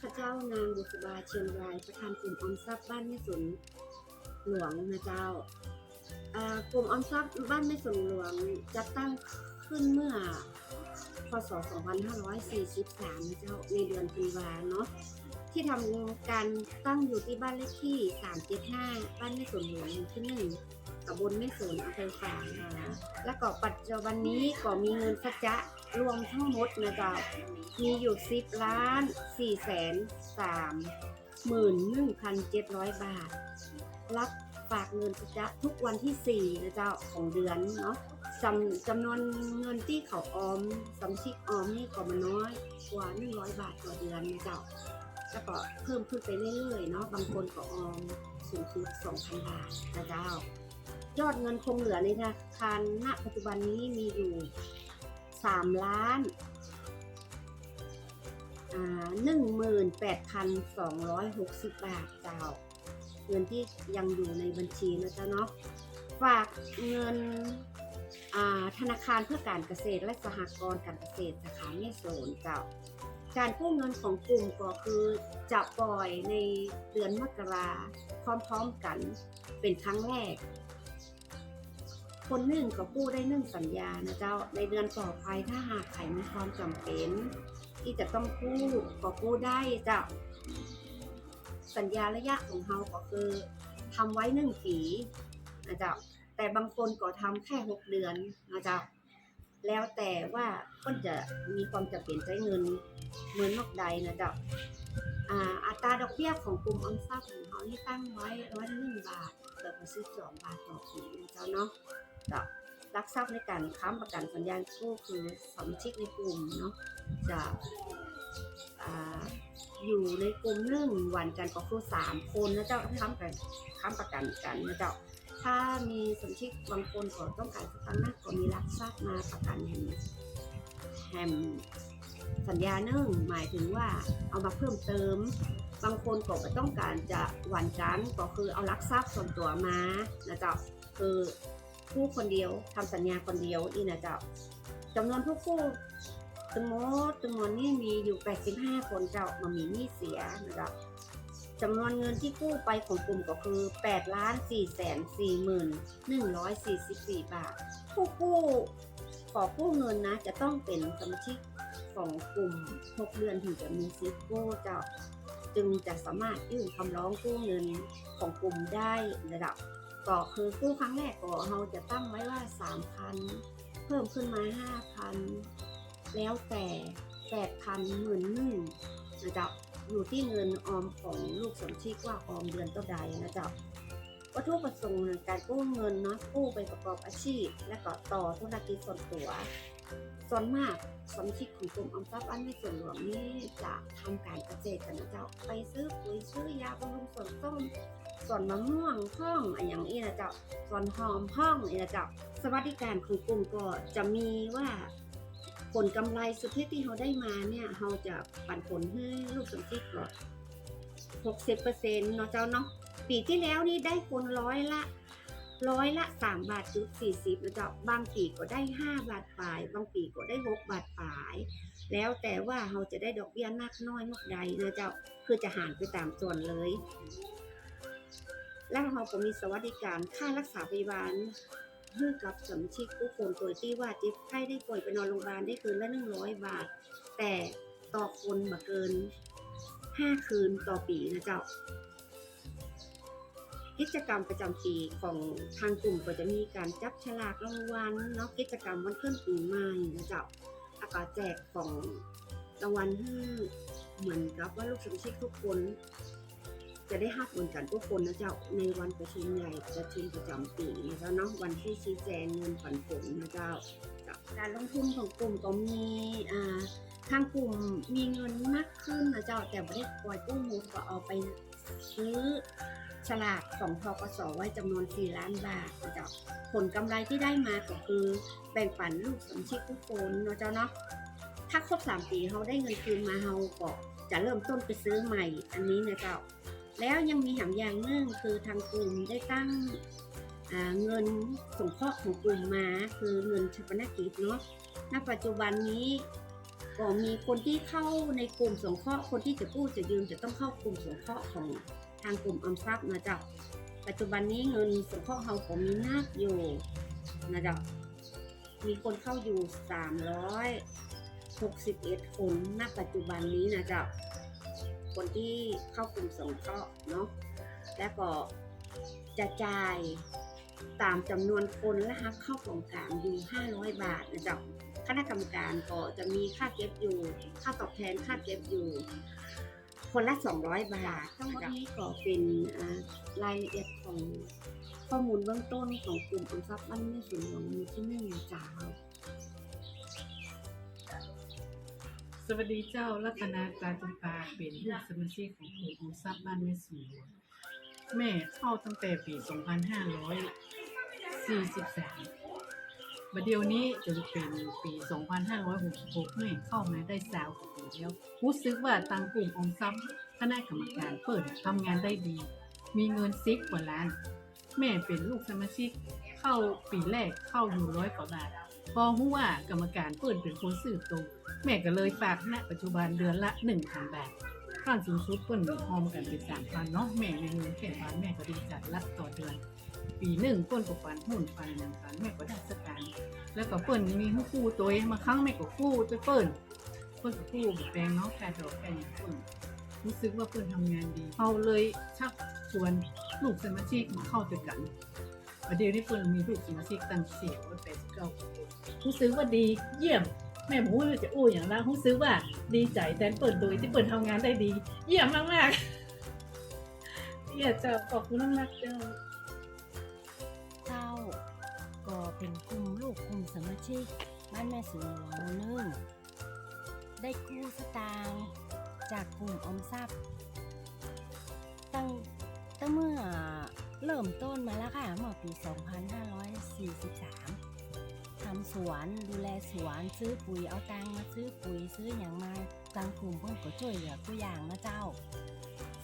ข้าเจ้านางบุษบาเชียงรายประธานกลุ่มออมทรัพย์บ้านแม่สนหลวงนะเจ้ากลุ่มออมทรัพย์บ้านแม่สนหลวงจะตั้งขึ้นเมื่อพศ 2543นะเจ้าในเดือนธันวาเนาะที่ทำการตั้งอยู่ที่บ้านเลขที่ 375 บ้านแม่สนหลวงที่หนึ่งตำบลแม่สนอำเภอฝางนะและก็ปัจจุบันนี้ก็มีเงินสัจจะ รวมทั้งหมดนะเจ้า มีอยู่สิบล้านสี่แสนสามหมื่นหนึ่งพันเจ็ดร้อยบาท รับฝากเงินสัจจะทุกวันที่สี่นะเจ้าของเดือนเนาะจำจำนวนเงินที่เขาออมสำชิกออมนี่ก็มาน้อยกว่าหนึ่งร้อยบาทต่อเดือนนะเจ้าแล้วก็เพิ่มขึ้นไปเรื่อยๆเนาะบางคนก็ออมสูงสุดสองพันบาทนะเจ้ายอดเงินคงเหลือในธนาคารณปัจจุบันนี้มีอยู่ สามล้านหนึ่งหมื่นแปดพันสองร้อยหกสิบบาทเจ้าเงินที่ยังอยู่ในบัญชีนะจ๊ะเนาะฝากเงินธนาคารเพื่อการเกษตรและสหกรณ์การเกษตรสาขาแม่โสนเจ้า การกู้เงินของกลุ่มก็คือจะปล่อยในเดือนมกราพร้อมๆกันเป็นครั้งแรก คนหนึ่งก็กู้ได้หนึ่งสัญญานะเจ้าในเดือนต่อไปถ้าหากใครมีความจำเป็น ที่จะต้องกู้ก็กู้ได้เจ้าสัญญาระยะของเราก็คือทำไว้หนึ่งปีนะเจ้าแต่บางคนก็ทำแค่หกเดือนนะเจ้าแล้วแต่ว่าก็จะมีความจำเป็นใช้เงินเหมือนนอกใดนะเจ้าอ่าอัตราดอกเบี้ยของกลุ่มออมทรัพย์ของเขาที่ตั้งไว้ร้อยหนึ่งบาทเกิดมาซื้อสองบาทต่อปีนะเจ้าเนาะ เจ้ารักทรัพย์ในการค้ำประกันสัญญากู้คือสมาชิกในกลุ่มเนาะจะอยู่ในกลุ่มหนึ่งวันกันก็คือสามคนนะเจ้าค้ำกันค้ำประกันกันนะเจ้าถ้ามีสมาชิกบางคนก็ต้องการสตังค์นะก็มีรักทรัพย์มาประกันแฮมแฮมสัญญาหนึ่งหมายถึงว่าเอามาเพิ่มเติม บางคนก็ต้องการจะหวันกันก็คือเอารักทรัพย์ส่วนตัวมานะเจ้าคือ ผู้คนเดียวทำสัญญาคนเดียวอีนะเจ้าจำนวนผู้กู้ทั้งหมดจำนวนนี้มีอยู่ 85 คนเจ้ามามีหนี้เสียนะครับจำนวนเงินที่กู้ไปของกลุ่มก็คือ8ล้าน4แสน4หมื่น144 บาท ผู้กู้ขอกู้เงินนะจะต้องเป็นสมาชิกของกลุ่ม 6 เดือนถึงจะมีสิทธิ์กู้เจ้าจึงจะสามารถยื่นคำร้องกู้เงินของกลุ่มได้ระดับ ก็คือกู้ครั้งแรกก็เราจะตั้งไว้ว่า3,000เพิ่มขึ้นมา5,000แล้วแต่แปดพันหมื่นหนึ่งนะจ๊ะอยู่ที่เงินออมของลูกสมชิกว่าออมเดือนเท่าใดนะจ๊ะวัตถุประสงค์ในการกู้เงินเนาะกู้ไปประกอบอาชีพ และก็ต่อธุรกิจส่วนตัว ส่วนมากสมชิกของกลุ่มออมทรัพย์อันในส่วนหลวงนี่จะทำการเกษตรกันนะเจ้าไปซื้อปุ๋ยซื้อยาบำรุงส่วนต้น ส่วนมะม่วงห้องอย่างนี้นะเจ้าส่วนหอมห้องนี่นะเจ้าสวัสดิการของกลุ่มก็จะมีว่าผลกำไรสุทธิที่เราได้มาเนี่ยเราจะปันผลให้ลูกสมชิกก็หกสิบเปอร์เซ็นต์เนาะเจ้าเนาะปีที่แล้วนี่ได้ผลร้อยละร้อยละสามบาทจุดสี่สิบนะเจ้าบางปีก็ได้ห้าบาทปลาย บางปีก็ได้หกบาทปลาย แล้วแต่ว่าเราจะได้ดอกเบี้ยมากน้อยมากใดนะเจ้าคือจะหารไปตามส่วนเลย และเราก็มีสวัสดิการค่ารักษาพยาบาลให้กับสมาชิกผู้คนตัวที่ว่าเจ็บไข้ได้ป่วยไปนอนโรงพยาบาลได้คืนละหนึ่งร้อยบาท แต่ต่อคนมาเกินห้าคืนต่อปีนะเจ้า กิจกรรมประจำปีของทางกลุ่มก็จะมีการจับฉลากรางวัลเนาะกิจกรรมวันขึ้นปีใหม่นะเจ้าแล้วก็แจกของรางวัลให้เหมือนกับว่าลูกสมาชิกทุกคน จะได้รับเหมือนกันทุกคนนะเจ้าในวันประชุมใหญ่ประชุมประจำปีนะเจ้าเนาะวันที่ชี้แจงเงินผันผลนะเจ้า การลงทุนของกลุ่มก็มีอ่าทางกลุ่มมีเงินมากขึ้นนะเจ้าแต่ไม่ได้ปล่อยกู้มูลก็เอาไปซื้อฉลากของทกสไว้จำนวน 4 ล้านบาทนะเจ้าผลกำไรที่ได้มาก็คือแบ่งปันลูกสมาชิกทุกคนนะเจ้าเนาะถ้าครบ3ปีเขาได้เงินคืนมาเขาก็จะเริ่มต้นไปซื้อใหม่ อันนี้นะเจ้า แล้วยังมีหางอย่างหนึ่งคือทางกลุ่มได้ตั้งเงินสงเคราะห์ของกลุ่มมาคือเงินชาปนกิจเนาะณปัจจุบันนี้ก็มีคนที่เข้าในกลุ่มสงเคราะห์คนที่จะกู้จะยืมจะต้องเข้ากลุ่มสงเคราะห์ของทางกลุ่มออมทรัพย์นะจ้าปัจจุบันนี้เงินสงเคราะห์เราก็มีนักอยู่นะจ้ามีคนเข้าอยู่ 361 คนณปัจจุบันนี้นะจ้า คนที่เข้ากลุ่มสงเคราะห์เนาะและก็จะจ่ายตามจำนวนคนและหักเข้ากล่องกลางอยู่500 บาทนะจ้าคณะกรรมการก็จะมีค่าเก็บอยู่ ค่าตอบแทนค่าเก็บอยู่ คนละ 200 บาททั้งหมดนี้ก็เป็นรายละเอียดของข้อมูลเบื้องต้นของกลุ่มออมทรัพย์บ้านแม่สวนหลวงมีที่นึ่งจ้า สวัสดีเจ้ารัตนากาจำปาเป็นผู้สมาชิกของกลุ่มอมทรัพย์บ้านแม่สูงแม่เข้าตั้งแต่ปี 2543บัดเดียวนี้จนเป็นปี 2566แม่เข้ามาได้สาวกว่าปีแล้วรู้สึกว่าตังกลุ่มออมทรัพย์คณะกรรมการเปิดทำงานได้ดี มีเงินซิกกว่าล้าน แม่เป็นลูกสมาชิกเข้าปีแรกเข้าอยู่ร้อยกว่าบาทพอรู้ว่ากรรมการเปิดเป็นคนสืบตรง แม่ก็เลยฝากณปัจจุบันเดือนละหนึ่งพันบาทขั้นสูงสุดเปิ้นพร้อมกันเป็นสามพันเนาะแม่ในเงินแค่พันแม่ก็ดีจัดรับต่อเดือน ปีหนึ่งเปิ้นก็ฟันหุ่นฟันหนึ่งพันแม่ก็ได้สตางค์แล้วก็เปิ้นมีให้คู่ตัวเองมาครั้งแม่ก็คู่ตัวเปิ้นเปิ้นก็คู่แบบแปลงเนาะแค่ดอกแค่อย่างเปิ้นรู้สึกว่าเปิ้นทำงานดีเขาเลยชักชวนลูกสมาชิกมาเข้าด้วยกันประเดี๋ยวนี้เปิ้นมีลูกสมาชิกตั้งสี่ร้อยแปดสิบเก้าคนรู้สึกว่าดีเยี่ยม แม่หมูจะอู้อย่างละรู้สึกว่าดีใจแทนเปิดโดยที่เปิดทำงานได้ดี เยี่ยมมากมากๆอยากจะขอบคุณมากเจ้าเจ้า ก็เป็นกลุ่มลูกกลุ่มสมาชิกบ้านแม่สวนหลวงนึ่งได้กู้สตางค์จากกลุ่มออมทรัพย์ตั้งตั้งเมื่อเริ่มต้นมาแล้วค่ะเมื่อปี 2543 ทำสวนดูแลสวนซื้อปุ๋ยเอาตังมาซื้อปุ๋ยซื้ออย่างมาตังกลุ่มเพิ่งก็ช่วยเหลือตัวอย่างนะเจ้า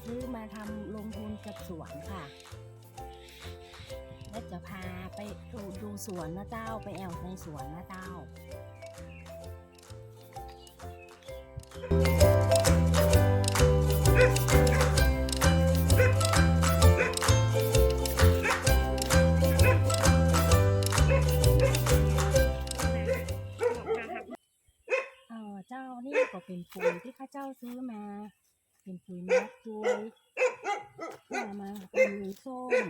ซื้อมาทำลงทุนกับสวนค่ะ และจะพาไปดูดูสวนนะเจ้าไปแอวในสวนนะเจ้า ก็เป็นปุ๋ยที่ข้าเจ้าซื้อมา เป็นปุ๋ยมักด้วยมามาเป็นส้ม